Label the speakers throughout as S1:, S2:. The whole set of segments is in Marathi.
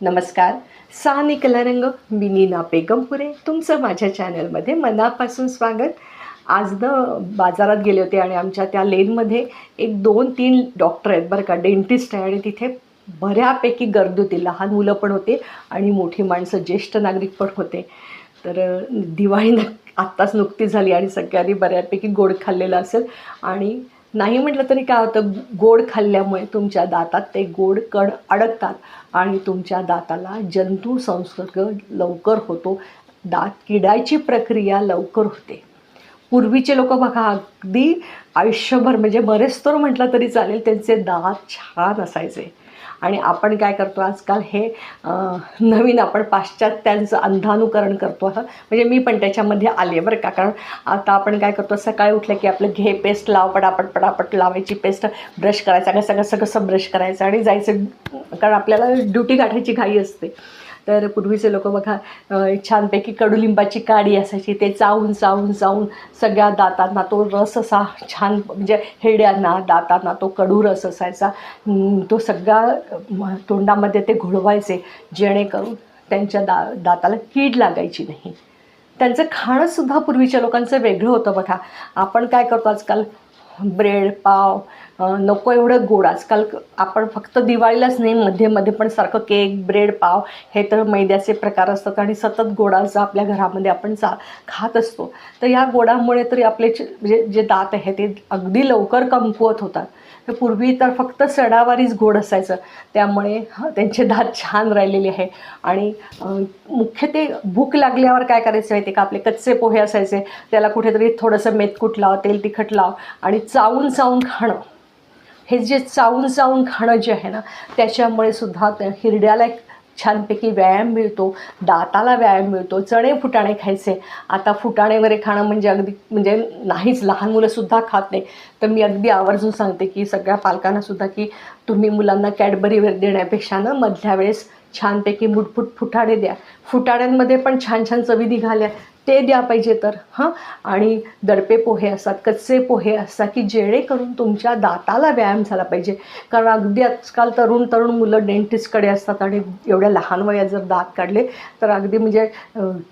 S1: नमस्कार. सा निकला रंग मी नीना बेगमपुरे. तुमचं माझ्या चॅनलमध्ये मनापासून स्वागत. आज द बाजारात गेले होते आणि आमच्या त्या लेनमध्ये एक दोन तीन डॉक्टर आहेत बरं का डेंटिस्ट आहे आणि तिथे बऱ्यापैकी गर्दी होती. लहान मुलं पण होते आणि मोठी माणसं ज्येष्ठ नागरिक पण होते. तर दिवाळी न आत्ताच नुकती झाली आणि सगळ्यांनी बऱ्यापैकी गोड खाल्लेलं असेल आणि नाही म्हटलं तरी काय होतं? गोड खाल्ल्यामुळे तुमच्या दातात ते गोड कण अडकतात आणि तुमच्या दाताला जंतू संसर्ग लवकर होतो. दात किडायची प्रक्रिया लवकर होते. पूर्वीचे लोक बघा अगदी आयुष्यभर म्हणजे बरेच तर म्हटलं तरी चालेल त्यांचे दात छान असायचे. आणि आपण काय करतो आजकाल हे नवीन आपण पाश्चात्यांचं अंधानुकरण करतो आहोत. म्हणजे मी पण त्याच्यामध्ये आले बरं का. कारण आता आपण काय करतो सकाळी उठलं की आपलं घे पेस्ट लाव पटापट पटापट लावायची पेस्ट ब्रश करायचा कसं कसं कसं ब्रश करायचं आणि जायचं. कारण आपल्याला ड्युटी गाठायची घाई असते. तर पूर्वीचे लोक बघा छानपैकी कडुलिंबाची काडी असायची ते चावून चावून चावून सगळ्या दातांना तो रस असा छान म्हणजे हेड्यांना दातांना तो कडू रस असायचा. तो सगळा तोंडामध्ये ते घोळवायचे जेणेकरून त्यांच्या दा दाताला कीड लागायची नाही. त्यांचं खाणंसुद्धा पूर्वीच्या लोकांचं वेगळं होतं बघा. आपण काय करतो आजकाल? ब्रेड पाव नको एवढं गोड. आजकाल आपण फक्त दिवाळीलाच नाही मध्ये मध्ये पण सारखं केक ब्रेड पाव हे तर मैद्याचे प्रकार असतात आणि सतत गोडाचा आपल्या घरामध्ये आपण चा खात असतो. तर या गोडामुळे तरी आपले जे म्हणजे जे दात आहे ते अगदी लवकर कमकुवत होतात. तर पूर्वी तर फक्त सणावारीच गोड असायचं. त्यामुळे त्यांचे दात छान राहिलेले आहे आणि मुख्य ते भूक लागल्यावर काय करायचं माहिती का? आपले कच्चे पोहे असायचे. त्याला कुठेतरी थोडंसं मेतकूट लाव तेल तिखट लाव आणि चावून चावून खाणं. हे जे चावून चावून खाणं जे आहे ना त्याच्यामुळे सुद्धा हिरड्याला एक छानपैकी व्यायाम मिळतो दाताला व्यायाम मिळतो चणे फुटाणे खायचे. आता फुटाणे वगैरे खाणं म्हणजे अगदी म्हणजे नाहीच लहान मुलंसुद्धा खात नाही. तर मी अगदी आवर्जून सांगते की सगळ्या पालकांनासुद्धा की तुम्ही मुलांना कॅडबरी वगैरे देण्यापेक्षा ना मधल्या वेळेस छानपैकी मुठफुट फुटाणे द्या. फुटाण्यांमध्ये पण छान छान चवी निघाल्या. ते द्या पाहिजे तर हां? आणि दडपे पोहे असतात कच्चे पोहे असतात की जेणेकरून तुमच्या दाताला व्यायाम झाला पाहिजे. कारण अगदी आजकाल तरुण तरुण मुलं डेंटिस्टकडे असतात आणि एवढ्या लहान वयात जर दात काढले तर अगदी म्हणजे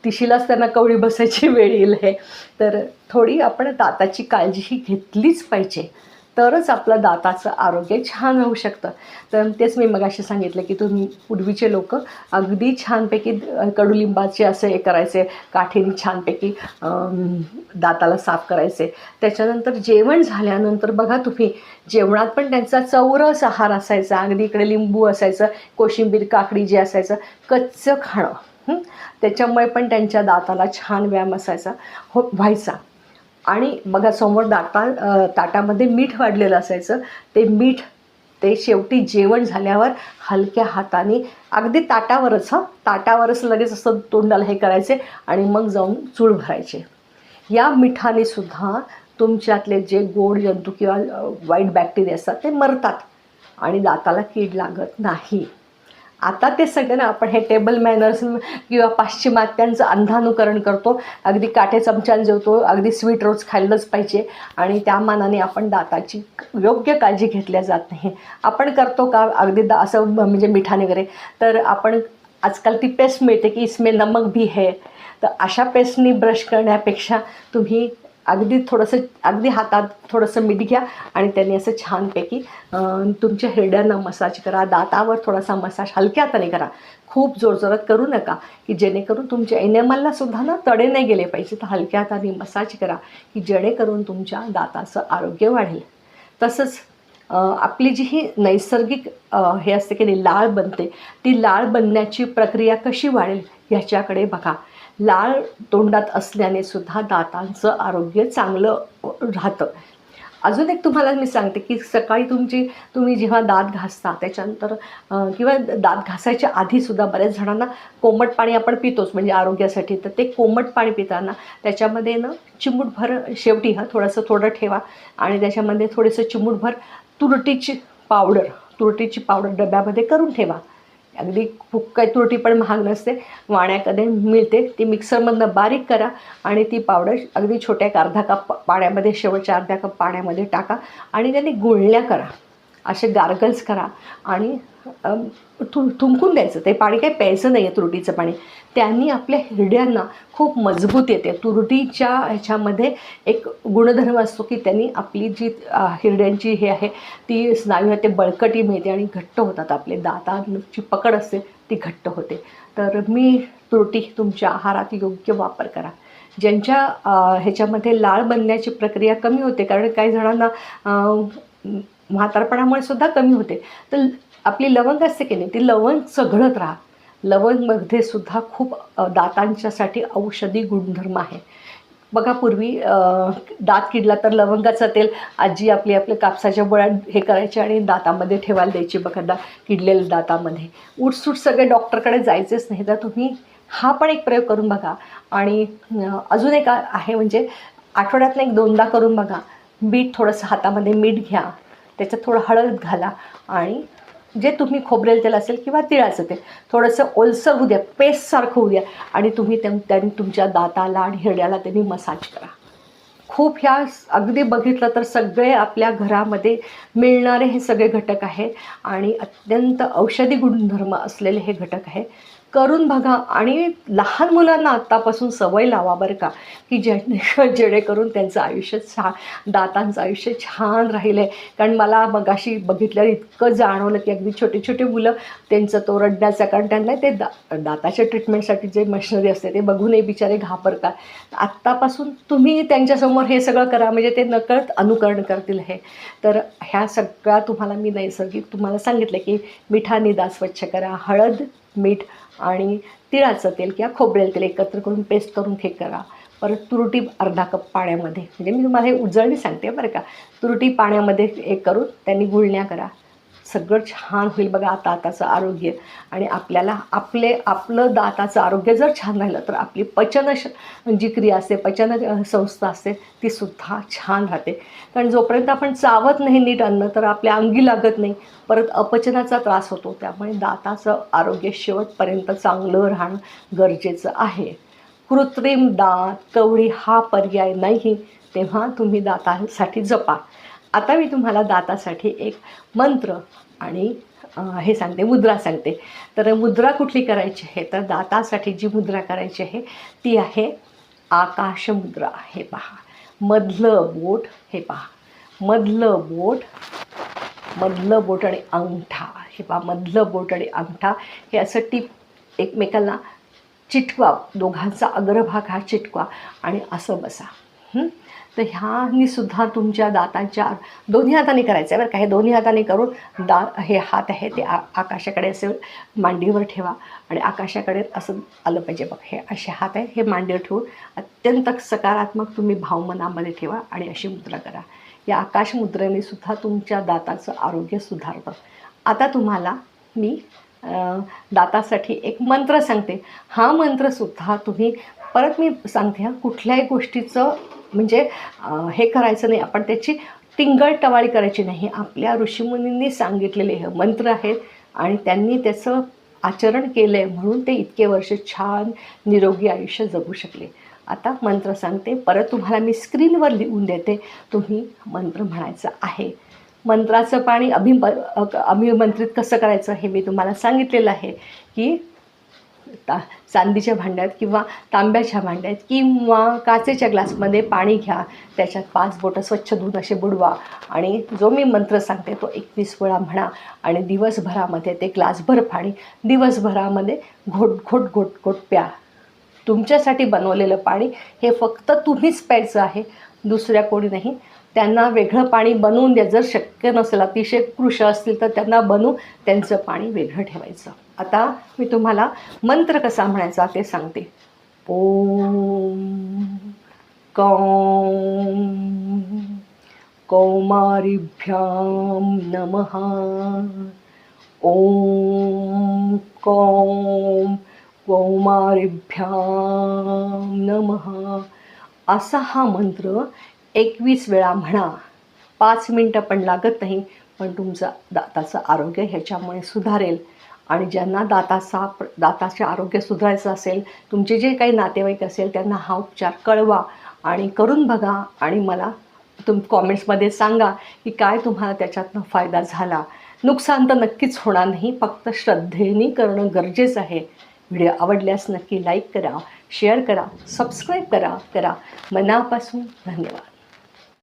S1: तिशीलाच त्यांना कवळी बसायची वेळ येईल हे. तर थोडी आपण दाताची काळजी ही घेतलीच पाहिजे. तरच आपलं दाताचं आरोग्य छान राहू शकतं. तर तेच मी मगाशी सांगितलं की तुम्ही पूर्वीचे लोक अगदी छानपैकी कडुलिंबाचे असे हे करायचे काठीने छानपैकी दाताला साफ करायचे. त्याच्यानंतर जेवण झाल्यानंतर बघा तुम्ही जेवणात पण त्यांचा चौरस आहार असायचा अगदी इकडे लिंबू असायचं कोशिंबीर काकडी जे असायचं कच्चं खाणं त्याच्यामुळे पण त्यांच्या दाताला छान व्यायाम असायचा हो व्हायचा. आणि बघा समोर दाता ताटामध्ये मीठ वाढलेलं असायचं. ते मीठ ते शेवटी जेवण झाल्यावर हलक्या हाताने अगदी ताटावरच हां ताटावरच लगेच असं तोंडाला हे करायचे आणि मग जाऊन चूळ भरायचे. या मिठाने सुद्धा तुमच्यातले जे गोड जंतू किंवा वाईट बॅक्टेरिया असतात ते मरतात आणि दाताला कीड लागत नाही. आता ते सगळं ना आपण हे टेबल मॅनर्स किंवा पाश्चिमात्यांचं अंधानुकरण करतो. अगदी काठे चमच्यान जेवतो अगदी स्वीट रोज खाल्लंच पाहिजे आणि त्या मानाने आपण दाताची योग्य काळजी घेतल्या जात नाही. आपण करतो का? अगदी दा असं म्हणजे मिठाने वगैरे. तर आपण आजकाल ती पेस्ट मिळते की इसमें नमक भी है. तर अशा पेस्टनी ब्रश करण्यापेक्षा तुम्ही अगदी थोडंसं अगदी हातात थोडंसं मीठ घ्या आणि त्यांनी असं छानपैकी तुमच्या हिरड्यांना मसाज करा दातावर थोडासा मसाज हलक्या हाताने करा. खूप जोरजोरात करू नका की जेणेकरून तुमच्या एनेमलला सुद्धा ना तडे नाही गेले पाहिजे तर हलक्या हाताने मसाज करा की जेणेकरून तुमच्या दाताचं आरोग्य वाढेल. तसंच आपली जी ही नैसर्गिक हे असते की नाही लाळ बनते ती लाळ बनण्याची प्रक्रिया कशी वाढेल ह्याच्याकडे बघा. लाळ तोंडात असल्याने सुद्धा दातांचं आरोग्य चांगलं राहतं. अजून एक तुम्हाला मी सांगते की सकाळी तुमची तुम्ही जेव्हा दात घासता त्याच्यानंतर किंवा दात घासायच्या आधीसुद्धा बऱ्याच जणांना कोमट पाणी आपण पितोच म्हणजे आरोग्यासाठी. तर ते कोमट पाणी पिताना त्याच्यामध्ये ना चिमूटभर शेवटी हा थोडंसं थोडं ठेवा आणि त्याच्यामध्ये थोडंसं चिमूटभर तुरटीची पावडर तुरटीची पावडर डब्यामध्ये करून ठेवा. अगदी खूप काही तुरटी पण महाग नसते. वाण्याकडे मिळते ती मिक्सरमधनं बारीक करा आणि ती पावडर अगदी छोट्या एक अर्धा कप पाण्यामध्ये शेवटच्या अर्ध्या कप पाण्यामध्ये टाका आणि त्याने गुळण्या करा. असे गार्गल्स करा. आणि थु थुंकून द्यायचं. ते पाणी काही प्यायचं नाही आहे तुरटीचं पाणी. त्यांनी आपल्या हिरड्यांना खूप मजबूत येते. तुरटीच्या ह्याच्यामध्ये एक गुणधर्म असतो की त्यांनी आपली जी हिरड्यांची हे आहे ती स्नायू आहे ते बळकटी मिळते आणि घट्ट होतात आपले. दातांची पकड असते ती घट्ट होते. तर मी तुरटी तुमच्या आहारात योग्य वापर करा. ज्यांच्या ह्याच्यामध्ये लाळ बनण्याची प्रक्रिया कमी होते कारण काही जणांना म्हातारपणामुळे सुद्धा कमी होते. तर आपली लवंग असते की नाही ती लवंग चघळत राहा. लवंगमध्ये सुद्धा खूप दातांच्यासाठी औषधी गुणधर्म आहे. बघा पूर्वी दात किडला तर लवंगाचं तेल आजी आपली आपल्या कापसाच्या बोळ्यात हे करायचे आणि दातामध्ये ठेवायला द्यायची बघा दा किडलेल्या दातामध्ये. उठसूट सगळे डॉक्टरकडे जायचेच नाही तर तुम्ही हा पण एक प्रयोग करून बघा. आणि अजून एक आहे म्हणजे आठवड्यातनं एक दोनदा करून बघा. मीठ थोडंसं हातामध्ये मीठ घ्या. त्याच्यात थोडं हळद घाला आणि जे तुम्ही खोबरेल तेल असेल किंवा तिळाचं तेल थोडंसं ओलसर होऊ द्या पेस्टसारखं होऊ द्या आणि तुम्ही त्यांनी तुमच्या दाताला आणि हिरड्याला त्यांनी मसाज करा. खूप ह्या अगदी बघितलं तर सगळे आपल्या घरामध्ये मिळणारे हे सगळे घटक आहेत आणि अत्यंत औषधी गुणधर्म असलेले हे घटक आहे करून बघा. आणि लहान मुलांना आत्तापासून सवय लावा बरं का की जेणे जेणेकरून त्यांचं आयुष्य छान दातांचं आयुष्य छान राहिलं आहे. कारण मला मगाशी बघितल्यावर इतकं जाणवलं की अगदी छोटे छोटे मुलं त्यांचं तो रडण्याचा कारण त्यांना ते दा दाताच्या ट्रीटमेंटसाठी जे मशिनरी असते ते बघूनही बिचारे घाबरतात. आत्तापासून तुम्ही त्यांच्यासमोर हे सगळं करा म्हणजे ते नकळत अनुकरण करतील हे. तर ह्या सगळ्या तुम्हाला मी नैसर्गिक तुम्हाला सांगितलं की मिठाने दात स्वच्छ करा. हळद मीठ आणि तिळाचं तेल किंवा खोबरेल तेल एकत्र करून पेस्ट करून हे करा. परत तुरटी अर्धा कप पाण्यामध्ये. म्हणजे मी तुम्हाला हे उजळणी सांगते बरं का. तुरटी पाण्यामध्ये एक करून त्यांनी गुळण्या करा. सगळं छान होईल बघा आता आताचं आरोग्य. आणि आपल्याला आपले आपलं दाताचं आरोग्य जर छान राहिलं तर आपली पचन जी क्रिया असते पचन संस्था असते ती सुद्धा छान राहते. कारण जोपर्यंत आपण चावत नाही नीट अन्न तर आपल्या अंगी लागत नाही. परत अपचनाचा त्रास होतो त्यामुळे दाताचं आरोग्य शेवटपर्यंत चांगलं राहणं गरजेचं आहे. कृत्रिम दात कवळी हा पर्याय नाही तेव्हा तुम्ही दातासाठी जपा. आता मी तुम्हाला दातासाठी एक मंत्र आणि हे सांगते मुद्रा सांगते. तर मुद्रा कुठली करायची आहे? तर दातासाठी जी मुद्रा करायची आहे ती आहे आकाश मुद्रा. हे पहा. मधलं बोट हे पहा. मधलं बोट मधलं बोट आणि अंगठा. हे पहा मधलं बोट आणि अंगठा. हे असं टीप एकमेकांना चिटवा दोघांचा अग्रभाग हा चिटवा आणि असं बसा. तर ह्यानी सुद्धा तुमच्या दातांच्या दोन्ही हाताने करायचं आहे बरं का. हे दोन्ही हाताने करून दा हे हात आहे ते आ आकाशाकडे असे मांडीवर ठेवा आणि आकाशाकडे असं आलं पाहिजे बघ. हे असे हात आहे हे मांडीवर ठेवून अत्यंत सकारात्मक तुम्ही भावमनामध्ये ठेवा आणि अशी मुद्रा करा. या आकाश मुद्रेने सुद्धा तुमच्या दाताचं आरोग्य सुधारतं. आता तुम्हाला मी दातासाठी एक मंत्र सांगते. हा मंत्रसुद्धा तुम्ही परत मी सांगते हा कुठल्याही गोष्टीचं म्हणजे हे करायचं नाही आपण त्याची टिंगळ टवाळी करायची नाही. आपल्या ऋषीमुनींनी सांगितलेले हे मंत्र आहेत आणि त्यांनी त्याचं आचरण केलं आहे म्हणून ते इतके वर्ष छान निरोगी आयुष्य जगू शकले. आता मंत्र सांगते परत तुम्हाला मी स्क्रीनवर लिहून देते तुम्ही मंत्र म्हणायचं आहे. मंत्राचं पाणी अभिम अभिमंत्रित कसं करायचं हे मी तुम्हाला सांगितलेलं आहे की ता चांदीच्या भांड्यात किंवा तांब्याच्या भांड्यात किंवा काचेच्या ग्लासमध्ये पाणी घ्या. त्याच्यात पाच बोटं स्वच्छ धुवून असे बुडवा. आणि जो मी मंत्र सांगते तो एकवीस वेळा म्हणा. आणि दिवसभरामध्ये ते ग्लासभर पाणी दिवसभरामध्ये घोट घोट घोट घोट प्या. तुमच्यासाठी बनवलेलं पाणी हे फक्त तुम्हीच प्यायचं आहे. दुसऱ्या कोणी नाही. त्यांना वेगळं पाणी बनवून द्या. जर शक्य नसेल अतिशय कृश असतील तर त्यांना बनवून त्यांचं पाणी वेगळं ठेवायचं. आता मी तुम्हाला मंत्र कसा म्हणायचा ते सांगते. ओम कौम कौमारिभ्यां नमः. ओम कौम कौमारिभ्यां नमः. असा हा मंत्र एकवीस वेळा म्हणा पाच मिनटं पण लागत नाही पण तुमचं दाताचं आरोग्य ह्याच्यामुळे सुधारेल. आणि ज्यांना दाताचा दाताचे आरोग्य सुधारायचं असेल तुमचे जे काही नातेवाईक असेल त्यांना हा उपचार कळवा आणि करून बघा. आणि मला तुम कॉमेंट्समध्ये सांगा की काय तुम्हाला त्याच्यातनं फायदा झाला. नुकसान तर नक्कीच होणार नाही फक्त श्रद्धेने करणं गरजेचं आहे. व्हिडिओ आवडल्यास नक्की लाईक करा शेअर करा सबस्क्राईब करा करा. मनापासून धन्यवाद.